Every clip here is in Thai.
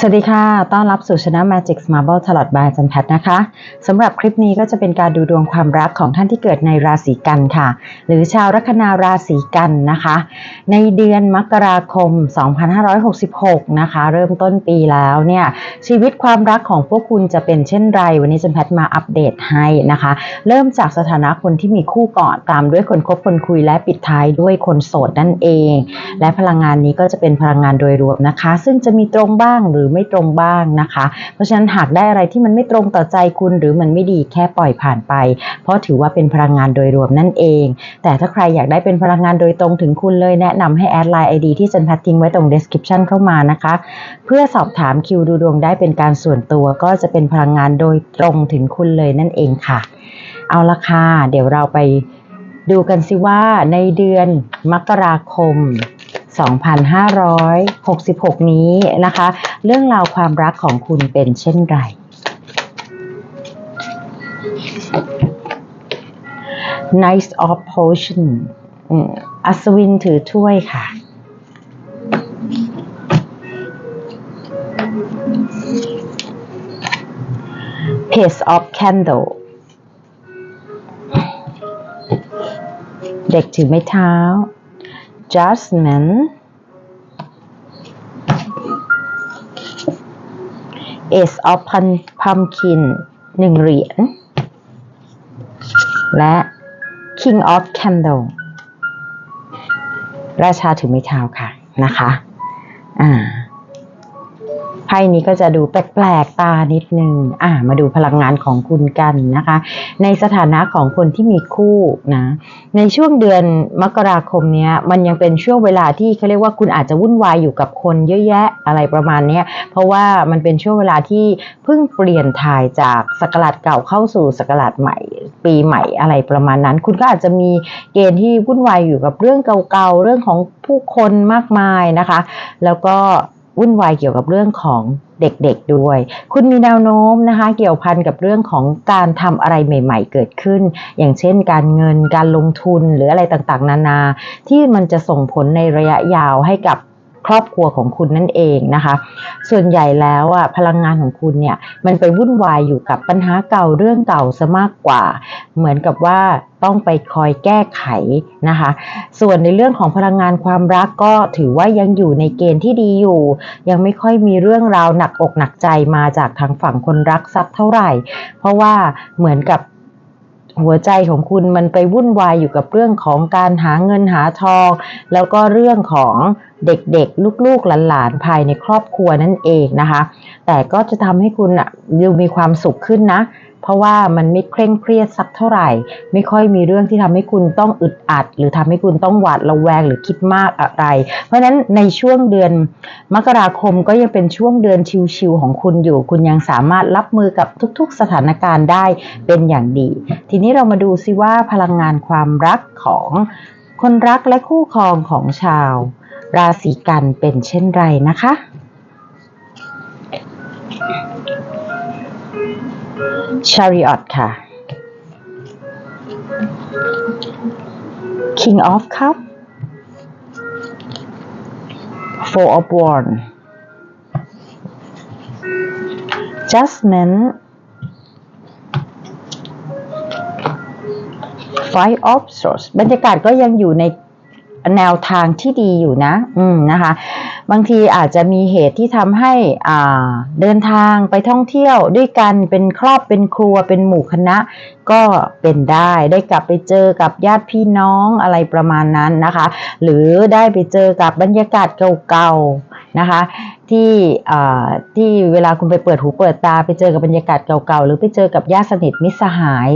สวัสดีค่ะ ต้อนรับสู่ช anel Magic Marble Tarot by จันแพทนะคะสำหรับคลิปนี้ก็จะเป็นการดูดวงความรักของท่านที่เกิดในราศีกันค่ะ หรือชาวลัคนาราศีกันนะคะ ในเดือนมกราคม 2566 นะคะ เริ่มต้นปีแล้วเนี่ย ชีวิตความรักของพวกคุณจะเป็นเช่นไร วันนี้จันแพทมาอัปเดตให้นะคะ เริ่มจากสถานะคนที่มีคู่ก่อนตามด้วยคนคบคนคุยและปิดท้ายด้วยคนโสดนั่นเอง และพลังงานนี้ก็จะเป็นพลังงานโดยรวมนะคะ ซึ่งจะมีตรงบ้างหรือไม่ตรงบ้างนะคะ เพราะฉะนั้นหากได้อะไรที่มันไม่ตรงต่อใจคุณหรือมันไม่ดีแค่ปล่อยผ่านไป เพราะถือว่าเป็นพลังงานโดยรวมนั่นเอง แต่ถ้าใครอยากได้เป็นพลังงานโดยตรงถึงคุณเลยแนะนำให้แอดไลน์ ID ที่จันพัดทิ้งไว้ตรง description เข้ามานะคะ เพื่อสอบถามคิวดูดวงได้เป็นการส่วนตัวก็จะเป็นพลังงานโดยตรงถึงคุณเลยนั่นเองค่ะ เอาละค่ะเดี๋ยวเราไปดูกันสิว่าในเดือนมกราคม 2566 นี้นะคะ เรื่องราวความรักของคุณเป็นเช่นไร Nice of Potion อัศวินถือถ้วยค่ะ Page of Candle เด็กถือไม้เท้า Judgment Ace of pumpkin หนึ่งเหรียญ และ King of Candle ราชาถือไม้เท้าค่ะนะคะ อ่า พ่นี้ก็จะดูแปลกๆตานิดนึงอ่ามาดูพลังงานของคุณกันนะคะ ในสถานะของคนที่มีคู่นะในช่วงเดือนมกราคมเนี้ยมันยังเป็นช่วงเวลาที่เขาเรียกว่าคุณอาจจะวุ่นวายอยู่กับคนเยอะแยะอะไรประมาณเนี้ยเพราะว่ามันเป็นช่วงเวลาที่เพิ่งเปลี่ยนถ่ายจากสกราชเก่าเข้าสู่สกราชใหม่ ปีใหม่อะไรประมาณนั้น คุณก็อาจจะมีเกณฑ์ที่วุ่นวายอยู่กับเรื่องเก่าๆเรื่องของผู้คนมากมายนะคะ แล้วก็ วุ่นวายเกี่ยวกับเรื่องของเด็กๆด้วย คุณมีแนวโน้มนะคะ เกี่ยวพันกับเรื่องของการทำอะไรใหม่ ๆ เกิดขึ้น อย่างเช่น การเงินการลงทุนหรืออะไรต่างๆ นานา ที่มันจะส่งผลในระยะยาวให้กับครอบครัวของคุณนั่นเองนะคะ ส่วนใหญ่แล้วอะพลังงานของคุณเนี่ยมันไปวุ่นวายอยู่กับปัญหาเก่าเรื่องเก่าซะมากกว่า เหมือนกับว่า ต้องไปคอยแก้ไขนะคะ ส่วนในเรื่องของพลังงานความรักก็ถือว่ายังอยู่ในเกณฑ์ที่ดีอยู่ ยังไม่ค่อยมีเรื่องราวหนักอกหนักใจมาจากทางฝั่งคนรักสักเท่าไหร่ เพราะว่าเหมือนกับหัวใจของคุณมันไปวุ่นวายอยู่กับเรื่องของการหาเงินหาทอง แล้วก็เรื่องของเด็กๆ ลูกๆ หลานๆ ภายในครอบครัวนั่นเองนะคะ แต่ก็จะทำให้คุณอะดูมีความสุขขึ้นนะ เพราะว่ามันไม่เคร่งเครียดสักเท่าไหร่ ไม่ค่อยมีเรื่องที่ทำให้คุณต้องอึดอัด หรือทำให้คุณต้องหวาดระแวงหรือคิดมากอะไร เพราะฉะนั้นในช่วงเดือนมกราคมก็ยังเป็นช่วงเดือนชิวๆของคุณอยู่ คุณยังสามารถรับมือกับทุกๆ สถานการณ์ได้เป็นอย่างดี ทีนี้เรามาดูซิว่าพลังงานความรักของคนรักและคู่ครองของชาว ราศีกันเป็นเช่นไรนะคะ Chariot ค่ะ King of Cup Four of Wands Judgment Five of Swords บรรยากาศก็ยังอยู่ในแนวทางที่ดีอยู่นะ อืมนะคะ บางทีอาจจะมีเหตุที่ทำให้อ่าเดินทางไปท่องเที่ยวด้วยกันเป็นครอบเป็นครัวเป็นหมู่คณะ ก็เป็นได้ได้กลับไปเจอกับญาติพี่น้องอะไรประมาณนั้นนะคะ หรือได้ไปเจอกับบรรยากาศเก่าๆ นะคะ ที่ที่เวลาคุณไปเปิดหูเปิดตาไปเจอกับบรรยากาศเก่าๆ หรือไปเจอกับญาติสนิทมิตรสหาย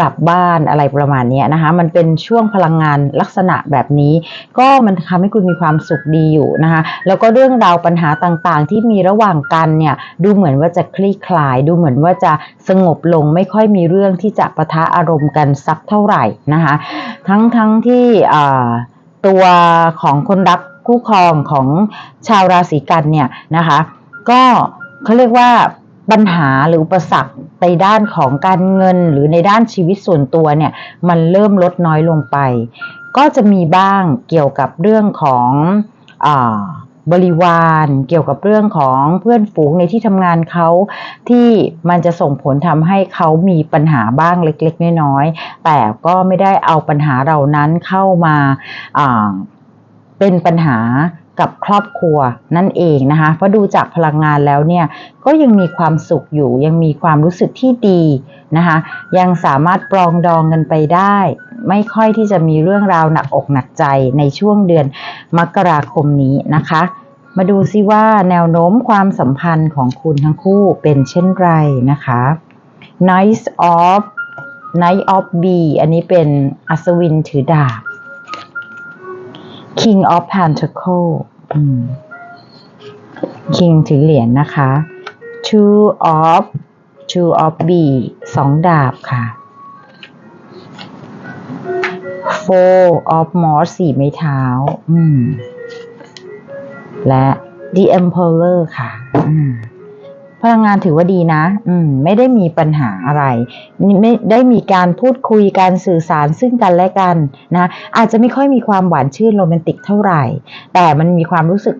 กลับบ้านอะไรประมาณนี้นะคะ มันเป็นช่วงพลังงานลักษณะแบบนี้ ก็มันทำให้คุณมีความสุขดีอยู่นะคะ แล้วก็เรื่องราวปัญหาต่างๆ ที่มีระหว่างกันเนี่ย ดูเหมือนว่าจะคลี่คลาย ดูเหมือนว่าจะสงบลง ไม่ค่อยมีเรื่องที่จะปะทะอารมณ์กันสักเท่าไหร่นะคะ ทั้งทั้งที่ตัวของคนรัก คู่ครองของชาวราศีกันเนี่ยนะคะ ก็เขาเรียกว่าปัญหาหรืออุปสรรคในด้านของการเงินหรือในด้านชีวิตส่วนตัวเนี่ยมันเริ่มลดน้อยลงไป ก็จะมีบ้างเกี่ยวกับเรื่องของอบริวารเกี่ยวกับเรื่องของเพื่อนฝูงในที่ทำงานเขาที่มันจะส่งผลทำให้เขามีปัญหาบ้างเล็ก ๆ น้อยๆแต่ก็ไม่ได้เอาปัญหาเหล่านั้นเข้ามาา เป็นปัญหากับครอบครัวนั่นเองนะคะเพราะดูจากพลังงานแล้วเนี่ยก็ยังมีความสุขอยู่ ยังมีความรู้สึกที่ดีนะคะยังสามารถปรองดองกันไปได้ ไม่ค่อยที่จะมีเรื่องราวหนักอกหนักใจในช่วงเดือนมกราคมนี้นะคะ มาดูซิว่าแนวโน้มความสัมพันธ์ของคุณทั้งคู่เป็นเช่นไรนะคะ Nice of Knight of B อันนี้เป็นอัศวินถือดาบ King of Pentacle อืม King ถือเหรียญนะคะ Two of Two of B สองดาบค่ะ Four of Moss สี่ไม้เท้าอืมและ The Emperor ค่ะอืม พลังงานถือว่าดีนะ อืม ไม่ได้มีปัญหาอะไร ไม่ได้มีการพูดคุยการสื่อสารซึ่งกันและกันนะ อาจจะไม่ค่อยมีความหวานชื่นโรแมนติกเท่าไหร่ แต่มันมีความรู้สึก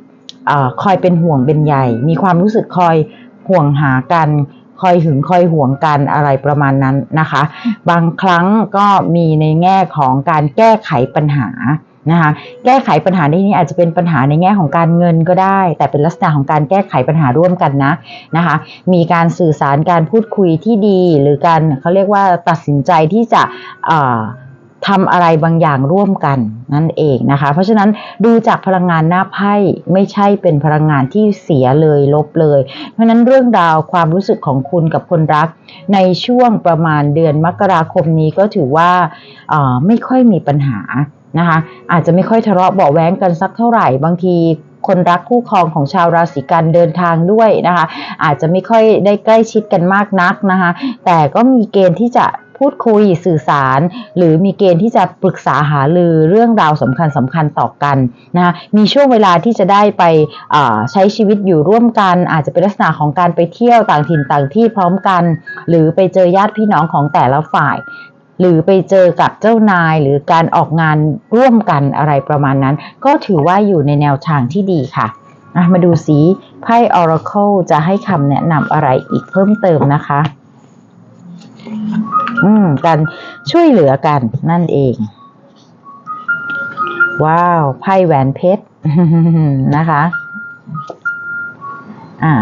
อคอยเป็นห่วงเป็นใยมีความรู้สึกคอยห่วงหากันคอยหึงคอยห่วงกันอะไรประมาณนั้นนะคะ บางครั้งก็มีในแง่ของการแก้ไขปัญหา นะคะแก้ไขปัญหาในนี้อาจจะเป็นปัญหาในแง่ของการเงินก็ได้ แต่เป็นลักษณะของการแก้ไขปัญหาร่วมกันนะนะคะ มีการสื่อสารการพูดคุยที่ดี หรือการเขาเรียกว่าตัดสินใจที่จะเอ่อทำอะไรบางอย่างร่วมกันนั่นเองนะคะ เพราะฉะนั้นดูจากพลังงานหน้าไพ่ไม่ใช่เป็นพลังงานที่เสียเลยลบเลย เพราะฉะนั้นเรื่องราวความรู้สึกของคุณกับคนรัก ในช่วงประมาณเดือนมกราคมนี้ก็ถือว่าไม่ค่อยมีปัญหา นะคะอาจจะไม่ค่อยทะเลาะเบาแว้งกันสักเท่าไหร่บางทีคนรักคู่ครองของชาวราศีกันเดินทางด้วยนะคะ อาจจะไม่ค่อยได้ใกล้ชิดกันมากนักนะคะ แต่ก็มีเกณฑ์ที่จะพูดคุยสื่อสาร หรือมีเกณฑ์ที่จะปรึกษาหารือเรื่องราวสำคัญสำคัญต่อกันนะคะมีช่วงเวลาที่จะได้ไปใช้ชีวิตอยู่ร่วมกัน อาจจะเป็นลักษณะของการไปเที่ยวต่างถิ่นต่างที่พร้อมกัน หรือไปเจอญาติพี่น้องของแต่ละฝ่าย หรือไปเจอกับเจ้านายหรือการออกงานร่วมกันอะไรประมาณนั้น ก็ถือว่าอยู่ในแนวทางที่ดีค่ะ มาดูสีไพ่ Oracle จะให้คำแนะนำอะไรอีกเพิ่มเติมนะคะ อืมการช่วยเหลือกันนั่นเอง ว้าว ไพ่แหวนเพชรนะคะ อ่า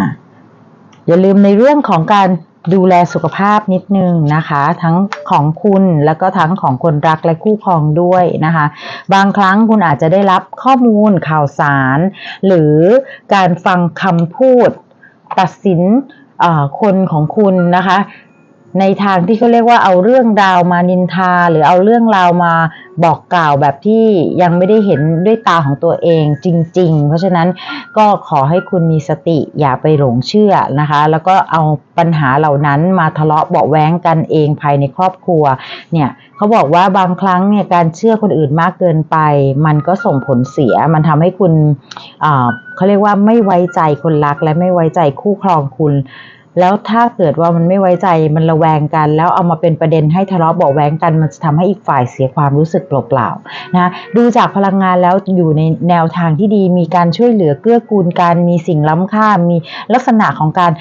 อย่าลืมในเรื่องของการ ดูแลสุขภาพนิดนึงนะคะ ทั้งของคุณแล้วก็ทั้งของคนรักและคู่ครองด้วยนะคะ บางครั้งคุณอาจจะได้รับข้อมูลข่าวสาร หรือการฟังคำพูดตัดสินคนของคุณนะคะ ในทางที่เขาเรียกว่าเอาเรื่องราวมานินทา หรือเอาเรื่องราวมาบอกกล่าวแบบที่ยังไม่ได้เห็นด้วยตาของตัวเองจริง ๆ เพราะฉะนั้นก็ขอให้คุณมีสติอย่าไปหลงเชื่อนะคะ แล้วก็เอาปัญหาเหล่านั้นมาทะเลาะเบาะแว้งกันเองภายในครอบครัวเนี่ยเขาบอกว่าบางครั้งเนี่ยการเชื่อคนอื่นมากเกินไป มันก็ส่งผลเสีย มันทำให้คุณเขาเรียกว่าไม่ไว้ใจคนรักและไม่ไว้ใจคู่ครองคุณ แล้วถ้าเกิดว่ามันไม่ไว้ใจมันระแวงกัน แล้วเอามาเป็นประเด็นให้ทะเลาะเบาแวงกัน มันจะทำให้อีกฝ่ายเสียความรู้สึกเปล่าๆนะดูจากพลังงานแล้วอยู่ในแนวทางที่ดีมีการช่วยเหลือเกื้อกูลกันมีสิ่งล้ำค่ามีลักษณะของการ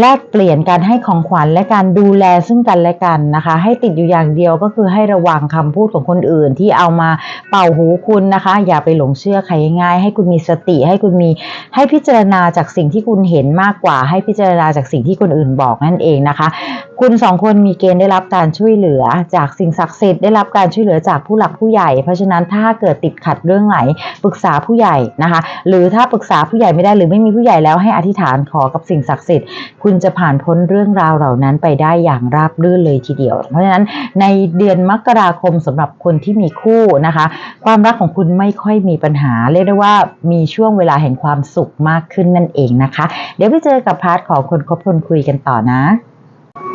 แลกเปลี่ยนการให้ของขวัญและการดูแลซึ่งกันและกันนะคะ ให้ติดอยู่อย่างเดียวก็คือให้ระวังคำพูดของคนอื่นที่เอามาเป่าหูคุณนะคะ อย่าไปหลงเชื่อใครง่าย ให้คุณมีสติ ให้คุณมีให้พิจารณาจากสิ่งที่คุณเห็นมากกว่า ให้พิจารณาจากสิ่งที่คนอื่นบอกนั่นเองนะคะ คุณสองคนมีเกณฑ์ได้รับการช่วยเหลือ จากสิ่งศักดิ์สิทธิ์ได้รับการช่วยเหลือจากผู้หลักผู้ใหญ่ เพราะฉะนั้นถ้าเกิดติดขัดเรื่องไหนปรึกษาผู้ใหญ่นะคะ หรือถ้าปรึกษาผู้ใหญ่ไม่ได้หรือไม่มีผู้ใหญ่แล้วให้อธิษฐานขอกับสิ่งศักดิ์สิทธิ์คุณจะผ่านพ้นเรื่องราวเหล่านั้นไปได้อย่างราบรื่นเลยทีเดียว เพราะฉะนั้นในเดือนมกราคมสำหรับคนที่มีคู่นะคะ ความรักของคุณไม่ค่อยมีปัญหาเรียกได้ว่ามีช่วงเวลาแห่งความสุขมากขึ้นนั่นเองนะคะ เดี๋ยวไปเจอกับพาร์ทของคนคบคนคุยกันต่อนะ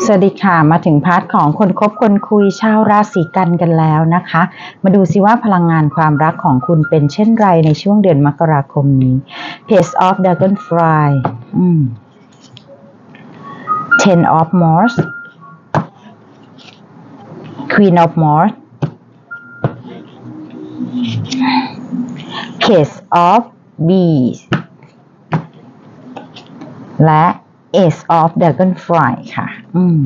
สวัสดีค่ะมาถึงพาร์ทของคนคบคนคุยชาวราศีกันกันแล้วนะคะ มาดูซิว่าพลังงานความรักของคุณเป็นเช่นไรในช่วงเดือนมกราคมนี้ Page of Dragonfly อืม Ten of Mors Queen of Mors Page of Bees และ Ace of Dragonfly ค่ะ อืม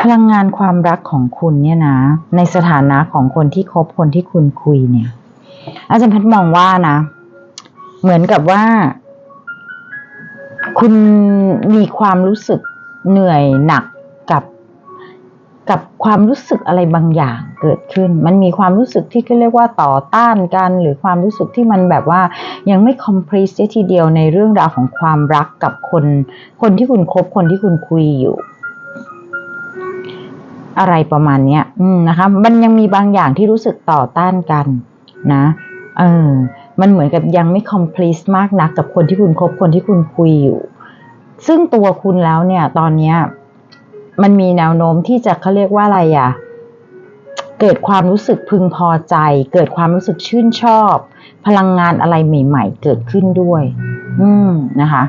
พลังงานความรักของคุณเนี่ยนะ ในสถานะของคนที่คบคนที่คุณคุยเนี่ย อาจารย์พัดมองว่านะ เหมือนกับว่า คุณมีความรู้สึกเหนื่อยหนัก กับความรู้สึกอะไรบางอย่างเกิดขึ้น มันมีความรู้สึกที่เขาเรียกว่าต่อต้านกัน หรือความรู้สึกที่มันแบบว่ายังไม่ complete เสียทีเดียวในเรื่องราวของความรักกับคน คนที่คุณคบคนที่คุณคุยอยู่ อะไรประมาณเนี้ยอืมนะคะ มันยังมีบางอย่างที่รู้สึกต่อต้านกัน นะเออมันเหมือนกับยังไม่ complete มากนักกับคนที่คุณคบคนที่คุณคุยอยู่ ซึ่งตัวคุณแล้วเนี่ย ตอนเนี้ย มันมีแนวโน้มที่จะเขาเรียกว่าอะไรอะ่ะ เกิดความรู้สึกพึงพอใจ เกิดความรู้สึกชื่นชอบ พลังงานอะไรใหม่ ๆ เกิดขึ้นด้วย อืมนะคะ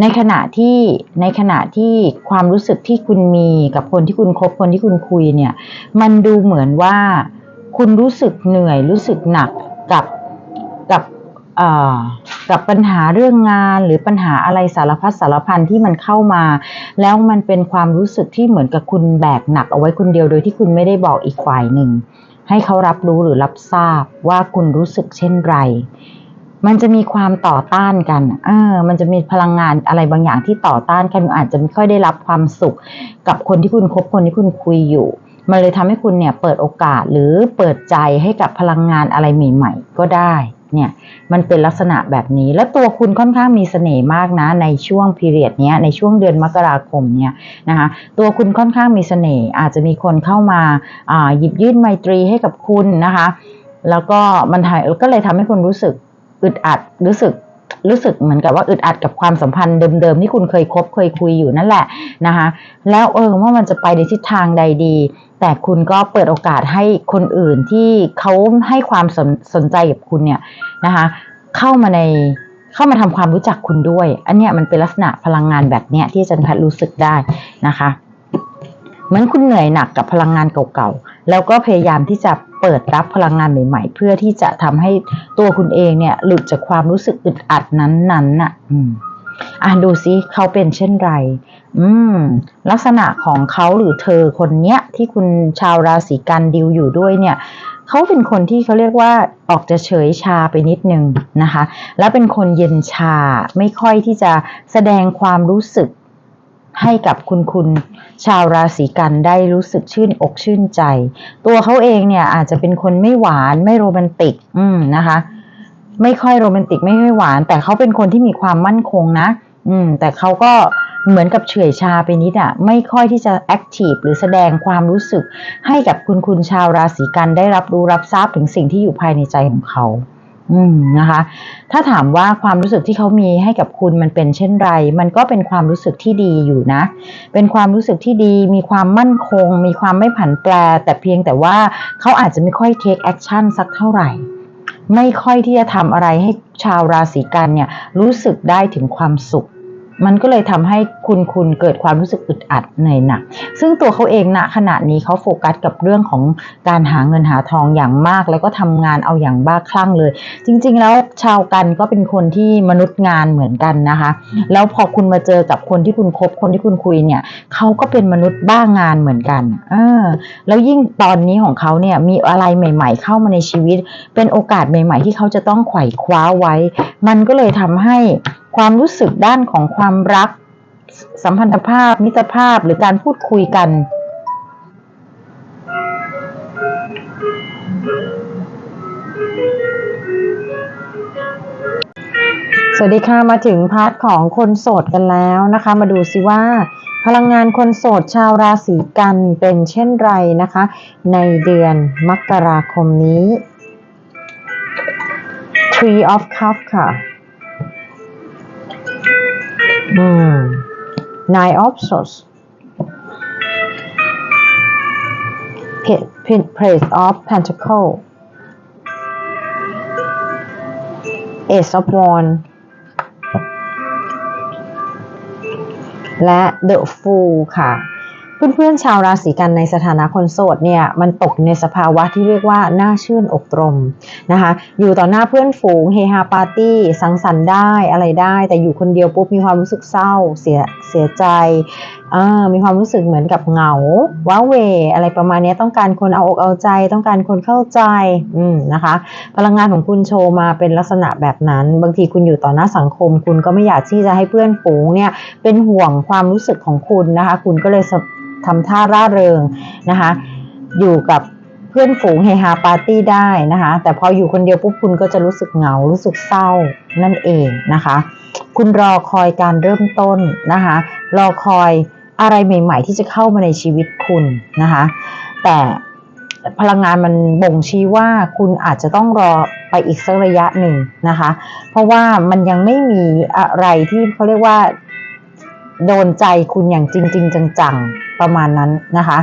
ในขณะที่ในขณะที่ความรู้สึกที่คุณมีกับคนที่คุณคบคนที่คุณคุยเนี่ย มันดูเหมือนว่า คุณรู้สึกเหนื่อยรู้สึกหนักกับกับ กับปัญหาเรื่องงานหรือปัญหาอะไรสารพัดสารพันที่มันเข้ามา แล้วมันเป็นความรู้สึกที่เหมือนกับคุณแบกหนักเอาไว้คนเดียวโดยที่คุณไม่ได้บอกอีกฝ่ายหนึ่ง ให้เขารับรู้หรือรับทราบว่าคุณรู้สึกเช่นไร มันจะมีความต่อต้านกันเออมันจะมีพลังงานอะไรบางอย่างที่ต่อต้านกันอาจจะไม่ค่อยได้รับความสุข กับคนที่คุณคบคนที่คุณคุยอยู่มันเลยทำให้คุณเนี่ยเปิดโอกาสหรือเปิดใจให้กับพลังงานอะไรใหม่ ๆ ก็ได้ เนี่ยมันเป็นลักษณะแบบนี้ และตัวคุณค่อนข้างมีเสน่ห์มากนะ ในช่วงพีเรียดเนี้ยในช่วงเดือนมกราคมเนี่ยนะคะตัวคุณค่อนข้างมีเสน่ห์อาจจะมีคนเข้ามาหยิบยื่นไมตรีให้กับคุณนะคะ แล้วก็มันทำก็เลยทำให้คุณรู้สึกอึดอัดรู้สึก รู้สึกเหมือนกับว่าอึดอัดกับความสัมพันธ์เดิมๆที่คุณเคยคบเคยคุยอยู่นั่นแหละนะคะแล้วเออว่ามันจะไปในทิศทางใดดี แต่คุณก็เปิดโอกาสให้คนอื่นที่เขาให้ความสนสนใจกับคุณเนี่ยนะคะเข้ามาในเข้ามาทำความรู้จักคุณด้วย อันเนี้ยมันเป็นลักษณะพลังงานแบบเนี้ยที่อาจารย์แพทย์รู้สึกได้นะคะ เหมือนคุณเหนื่อยหนักกับพลังงานเก่าๆ แล้วก็พยายามที่จะ เปิดรับพลังงานใหม่ ๆ เพื่อที่จะทำให้ตัวคุณเองเนี่ย หลุดจากความรู้สึกอึดอัดนั้นๆน่ะ อืมอะดูซิเขาเป็นเช่นไร อืม ลักษณะของเขาหรือเธอคนเนี้ย ที่คุณชาวราศีกันดิวอยู่ด้วยเนี่ยเขาเป็นคนที่เขาเรียกว่าออกจะเฉยชาไปนิดนึงนะคะ แล้วเป็นคนเย็นชาไม่ค่อยที่จะแสดงความรู้สึกให้กับคุณคุณ ชาวราศีกันได้รู้สึกชื่นอกชื่นใจ ตัวเขาเองเนี่ยอาจจะเป็นคนไม่หวานไม่โรแมนติก อืมนะคะ ไม่ค่อยโรแมนติกไม่ค่อยหวาน แต่เขาเป็นคนที่มีความมั่นคงนะ อืม แต่เขาก็เหมือนกับเฉื่อยชาไปนิดอะไม่ค่อยที่จะแอคทีฟหรือแสดงความรู้สึกให้กับคุณคุณชาวราศีกันได้รับรู้รับทราบถึงสิ่งที่อยู่ภายในใจของเขา อืมนะคะ ถ้าถามว่าความรู้สึกที่เขามีให้กับคุณมันเป็นเช่นไร มันก็เป็นความรู้สึกที่ดีอยู่นะ เป็นความรู้สึกที่ดี มีความมั่นคง มีความไม่ผันแปร แต่เพียงแต่ว่าเขาอาจจะไม่ค่อยเทคแอคชั่นสักเท่าไหร่ ไม่ค่อยที่จะทำอะไรให้ชาวราศีกันเนี่ยรู้สึกได้ถึงความสุข มันก็เลยทำให้คุณคุณเกิดความรู้สึกอึดอัดเหนื่อยหนัก ซึ่งตัวเขาเองณขณะนี้เขาโฟกัสกับเรื่องของการหาเงินหาทองอย่างมาก แล้วก็ทำงานเอาอย่างบ้าคลั่งเลย จริง ๆ แล้วชาวกันก็เป็นคนที่มนุษย์งานเหมือนกันนะคะ แล้วพอคุณมาเจอกับคนที่คุณคบคนที่คุณคุยเนี่ยเขาก็เป็นมนุษย์บ้างานเหมือนกันเออแล้วยิ่งตอนนี้ของเขาเนี่ยมีอะไรใหม่ ๆ เข้ามาในชีวิต เป็นโอกาสใหม่ ๆ ที่เขาจะต้องไขว่คว้าไว้ มันก็เลยทำให้ ความรู้สึกด้านของความรัก สัมพันธภาพ มิตรภาพหรือการพูดคุยกัน สวัสดีค่ะมาถึงพาร์ทของคนโสดกันแล้วนะคะ มาดูซิว่า พลังงานคนโสดชาวราศีกันเป็นเช่นไรนะคะ ในเดือนมกราคมนี้ Tree of Cups ค่ะ อืม Nine of Swords Page Page of Pentacle Ace of Wands และ The Fool ค่ะ เพื่อนๆชาวราศีกันในสถานะคนโสดเนี่ยมันตกในสภาวะที่เรียกว่าน่าชื่นอกตรมนะคะอยู่ต่อหน้าเพื่อนฝูงเฮฮาปาร์ตี้สังสรรค์ได้อะไรได้ แต่อยู่คนเดียวปุ๊บมีความรู้สึกเศร้าเสียเสียใจมีความรู้สึกเหมือนกับเหงาว้าเว อะไรประมาณนี้ต้องการคนเอาอกเอาใจ ต้องการคนเข้าใจอืมนะคะ พลังงานของคุณโชว์มาเป็นลักษณะแบบนั้น บางทีคุณอยู่ต่อหน้าสังคม คุณก็ไม่อยากที่จะให้เพื่อนฝูงเนี่ยเป็นห่วงความรู้สึกของคุณนะคะ คุณก็เลย ทำท่าร่าเริงนะคะ อยู่กับเพื่อนฝูงเฮฮาปาร์ตี้ได้นะคะ แต่พออยู่คนเดียวปุ๊บคุณก็จะรู้สึกเหงา รู้สึกเศร้านั่นเองนะคะ คุณรอคอยการเริ่มต้นนะคะ รอคอยอะไรใหม่ ๆ ที่จะเข้ามาในชีวิตคุณนะคะ แต่พลังงานมันบ่งชี้ว่าคุณอาจจะต้องรอไปอีกสักระยะหนึ่งนะคะ เพราะว่ามันยังไม่มีอะไรที่เขาเรียกว่าโดนใจคุณอย่างจริง ๆ จังๆ ประมาณนั้นนะคะ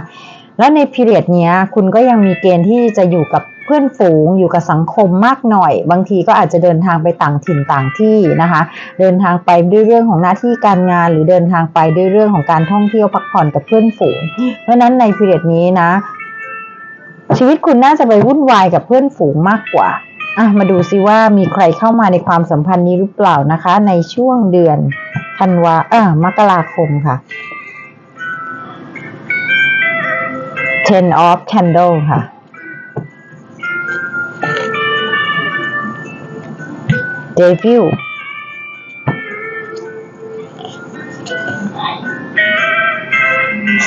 แล้วในพีเรียดเนี้ยคุณก็ยังมีเกณฑ์ที่จะอยู่กับเพื่อนฝูงอยู่กับสังคมมากหน่อย บางทีก็อาจจะเดินทางไปต่างถิ่นต่างที่นะคะ เดินทางไปด้วยเรื่องของหน้าที่การงาน หรือเดินทางไปด้วยเรื่องของการท่องเที่ยวพักผ่อนกับเพื่อนฝูง เพราะฉะนั้นในพีเรียดนี้นะ ชีวิตคุณน่าจะไปวุ่นวายกับเพื่อนฝูงมากกว่าอะมาดูซิว่ามีใครเข้ามาในความสัมพันธ์นี้หรือเปล่านะคะ ในช่วงเดือนธันวาเออมกราคมค่ะ Ten of Candle ค่ะ Devil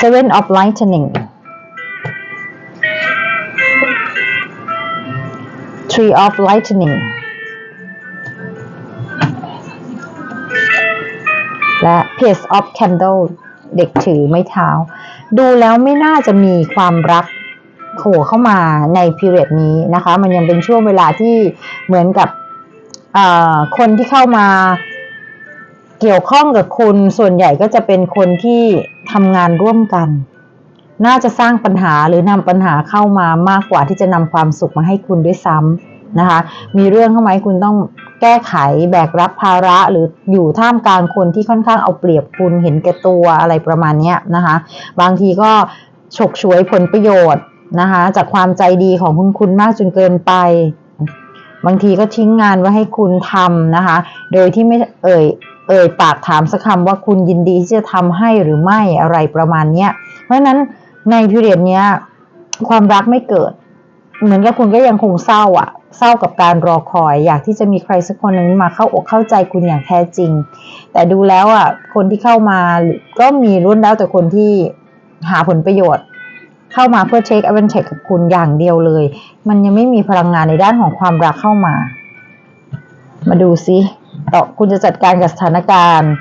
Seven of Lightning Tree of Lightning และ Page of Candle เด็กถือไม้เท้า ดูแล้วไม่น่าจะมีความรักโผล่เข้ามาในพีเรียดนี้นะคะ มันยังเป็นช่วงเวลาที่เหมือนกับคนที่เข้ามาเกี่ยวข้องกับคุณส่วนใหญ่ก็จะเป็นคนที่ทำงานร่วมกัน น่าจะสร้างปัญหาหรือนำปัญหาเข้ามามากกว่าที่จะนำความสุขมาให้คุณด้วยซ้ำ นะคะ มีเรื่องเข้ามาให้คุณต้องแก้ไขแบกรับภาระหรืออยู่ท่ามกลางคนที่ค่อนข้างเอาเปรียบคุณเห็นแก่ตัวอะไรประมาณนี้นะคะ บางทีก็ฉกฉวยผลประโยชน์นะคะ จากความใจดีของคุณคุณมากจนเกินไป บางทีก็ทิ้งงานไว้ให้คุณทำนะคะ โดยที่ไม่เอ่ยเอ่ยปากถามสักคำว่าคุณยินดีที่จะทำให้หรือไม่อะไรประมาณนี้เพราะฉะนั้นในพิเรียดเนี้ยความรักไม่เกิด เหมือนกับคุณก็ยังคงเศร้าอะ เศร้ากับการรอคอย อยากที่จะมีใครสักคนหนึ่งมาเข้าอกเข้าใจคุณอย่างแท้จริง แต่ดูแล้วอะคนที่เข้ามาก็มีรุ่นแล้วแต่คนที่หาผลประโยชน์ เข้ามาเพื่อเช็คอ v a n t a g e กับคุณอย่างเดียวเลย มันยังไม่มีพลังงานในด้านของความรักเข้ามา มาดูซิต่อคุณจะจัดการกับสถานการณ์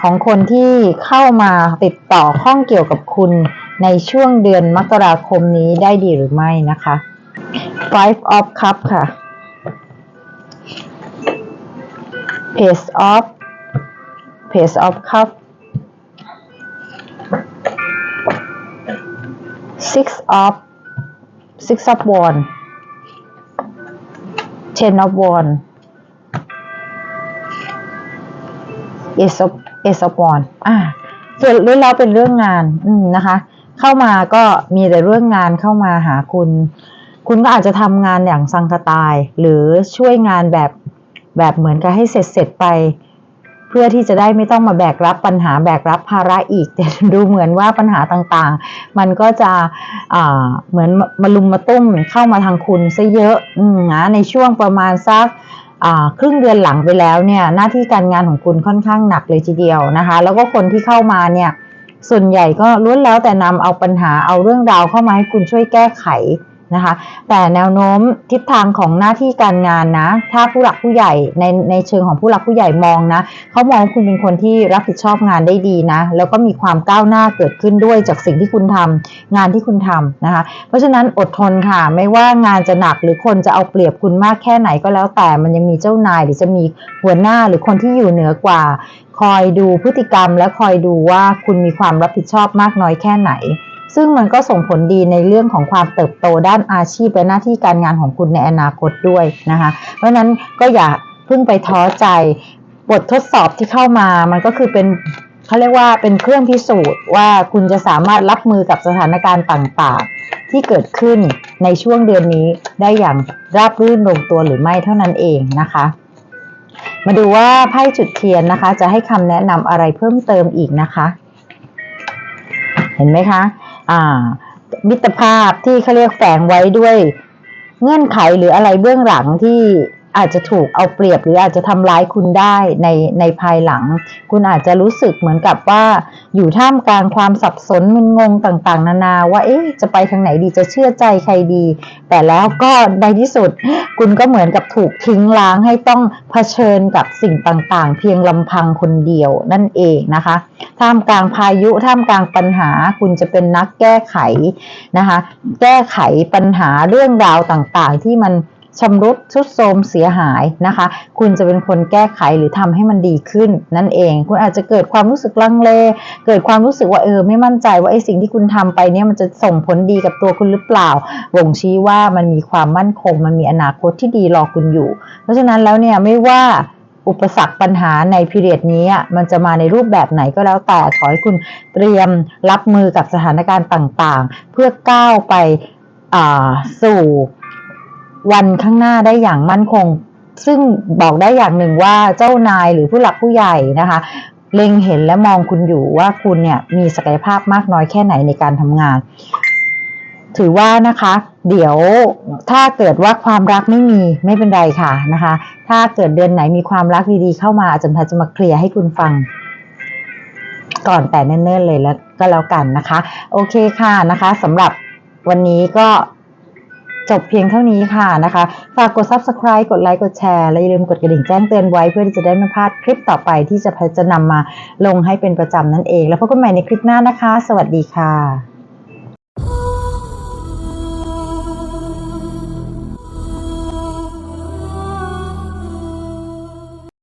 ของคนที่เข้ามาติดต่อข้องเกี่ยวกับคุณในช่วงเดือนมกราคมนี้ได้ดีหรือไม่นะคะ Five of Cup ค่ะ Page of Page of Cup Six of Six of Wand Ten of Wand Ace of Ace of Wand อ่าส่วนเรื่องแล้วเป็นเรื่องงาน อืมนะคะ เข้ามาก็มีแต่เรื่องงานเข้ามาหาคุณ คุณก็อาจจะทำงานอย่างสังกตาย หรือช่วยงานแบบแบบเหมือนกับให้เสร็จเสร็จไป เพื่อที่จะได้ไม่ต้องมาแบกรับปัญหาแบกรับภาระอีก แต่ดูเหมือนว่าปัญหาต่างๆ มันก็จะเหมือนมาลุมมาตุ้มเข้ามาทางคุณซะเยอะอืมนะในช่วงประมาณสักครึ่งเดือนหลังไปแล้วเนี่ยหน้าที่การงานของคุณค่อนข้างหนักเลยทีเดียวนะคะ แล้วก็คนที่เข้ามาเนี่ยส่วนใหญ่ก็ล้วนแล้วแต่นำเอาปัญหาเอาเรื่องราวเข้ามาให้คุณช่วยแก้ไข นะคะ แต่แนวโน้มทิศทางของหน้าที่การงานนะ ถ้าผู้หลักผู้ใหญ่ในในเชิงของผู้หลักผู้ใหญ่มองนะเขามองคุณเป็นคนที่รับผิดชอบงานได้ดีนะ แล้วก็มีความก้าวหน้าเกิดขึ้นด้วยจากสิ่งที่คุณทำงานที่คุณทำนะคะ เพราะฉะนั้นอดทนค่ะ ไม่ว่างานจะหนักหรือคนจะเอาเปรียบคุณมากแค่ไหนก็แล้ว แต่มันยังมีเจ้านายหรือจะมีหัวหน้าหรือคนที่อยู่เหนือกว่า คอยดูพฤติกรรมและคอยดูว่าคุณมีความรับผิดชอบมากน้อยแค่ไหน ซึ่งมันก็ส่งผลดีในเรื่องของความเติบโตด้านอาชีพและหน้าที่การงานของคุณในอนาคตด้วยนะคะ เพราะฉะนั้นก็อย่าเพิ่งไปท้อใจ บททดสอบที่เข้ามามันก็คือเป็นเขาเรียกว่าเป็นเครื่องพิสูจน์ว่าคุณจะสามารถรับมือกับสถานการณ์ต่างๆ ที่เกิดขึ้นในช่วงเดือนนี้ได้อย่างราบรื่นลงตัวหรือไม่เท่านั้นเองนะคะมาดูว่าไพ่จุดเทียนนะคะ จะให้คำแนะนำอะไรเพิ่มเติมอีกนะคะ เห็นไหมคะ อ่า มิตรภาพที่เขาเรียกแฝงไว้ด้วยเงื่อนไขหรืออะไรเบื้องหลังที่ อาจจะถูกเอาเปรียบหรืออาจจะทำร้ายคุณได้ในในภายหลัง คุณอาจจะรู้สึกเหมือนกับว่า อยู่ท่ามกลางความสับสนมึนงงต่างๆ นานาว่าเอ๊ะจะไปทางไหนดีจะเชื่อใจใครดี แต่แล้วก็ในที่สุด คุณก็เหมือนกับถูกทิ้งล้างให้ต้องเผชิญกับสิ่งต่างๆ เพียงลำพังคนเดียวนั่นเองนะคะ ท่ามกลางพายุท่ามกลางปัญหา คุณจะเป็นนักแก้ไขนะคะ แก้ไขปัญหาเรื่องราวต่างๆ ที่มัน ชำรุดทรุดโทรมเสียหายนะคะ คุณจะเป็นคนแก้ไขหรือทำให้มันดีขึ้นนั่นเอง คุณอาจจะเกิดความรู้สึกลังเล เกิดความรู้สึกว่าเออไม่มั่นใจว่าไอ้สิ่งที่คุณทำไปเนี่ยมันจะส่งผลดีกับตัวคุณหรือเปล่าบ่งชี้ว่ามันมีความมั่นคง มันมีอนาคตที่ดีรอคุณอยู่ เพราะฉะนั้นแล้วเนี่ยไม่ว่าอุปสรรคปัญหาในพีเรียดนี้มันจะมาในรูปแบบไหนก็แล้วแต่ขอให้คุณเตรียมรับมือกับสถานการณ์ต่างๆ เพื่อก้าวไปสู่ วันข้างหน้าได้อย่างมั่นคง ซึ่งบอกได้อย่างหนึ่งว่าเจ้านายหรือผู้หลักผู้ใหญ่นะคะ เล็งเห็นและมองคุณอยู่ว่าคุณเนี่ยมีศักยภาพมากน้อยแค่ไหนในการทำงาน ถือว่านะคะ เดี๋ยวถ้าเกิดว่าความรักไม่มีไม่เป็นไรค่ะนะคะ ถ้าเกิดเดือนไหนมีความรักดีๆเข้ามาอาจารย์พทย์จะมาเคลียร์ให้คุณฟังก่อนแต่เนิ่นๆเลยแล้วก็แล้วกันนะคะ โอเคค่ะนะคะสำหรับวันนี้ก็ จบเพียงเท่านี้ค่ะนะคะ ฝากกด subscribe กดไลค์กดแชร์และอย่าลืมกดกระดิ่งแจ้งเตือนไว้เพื่อที่จะได้ไม่พลาดคลิปต่อไปที่จะจะนำมาลงให้เป็นประจำนั่นเอง แล้วพบกันใหม่ในคลิปหน้านะคะ สวัสดีค่ะ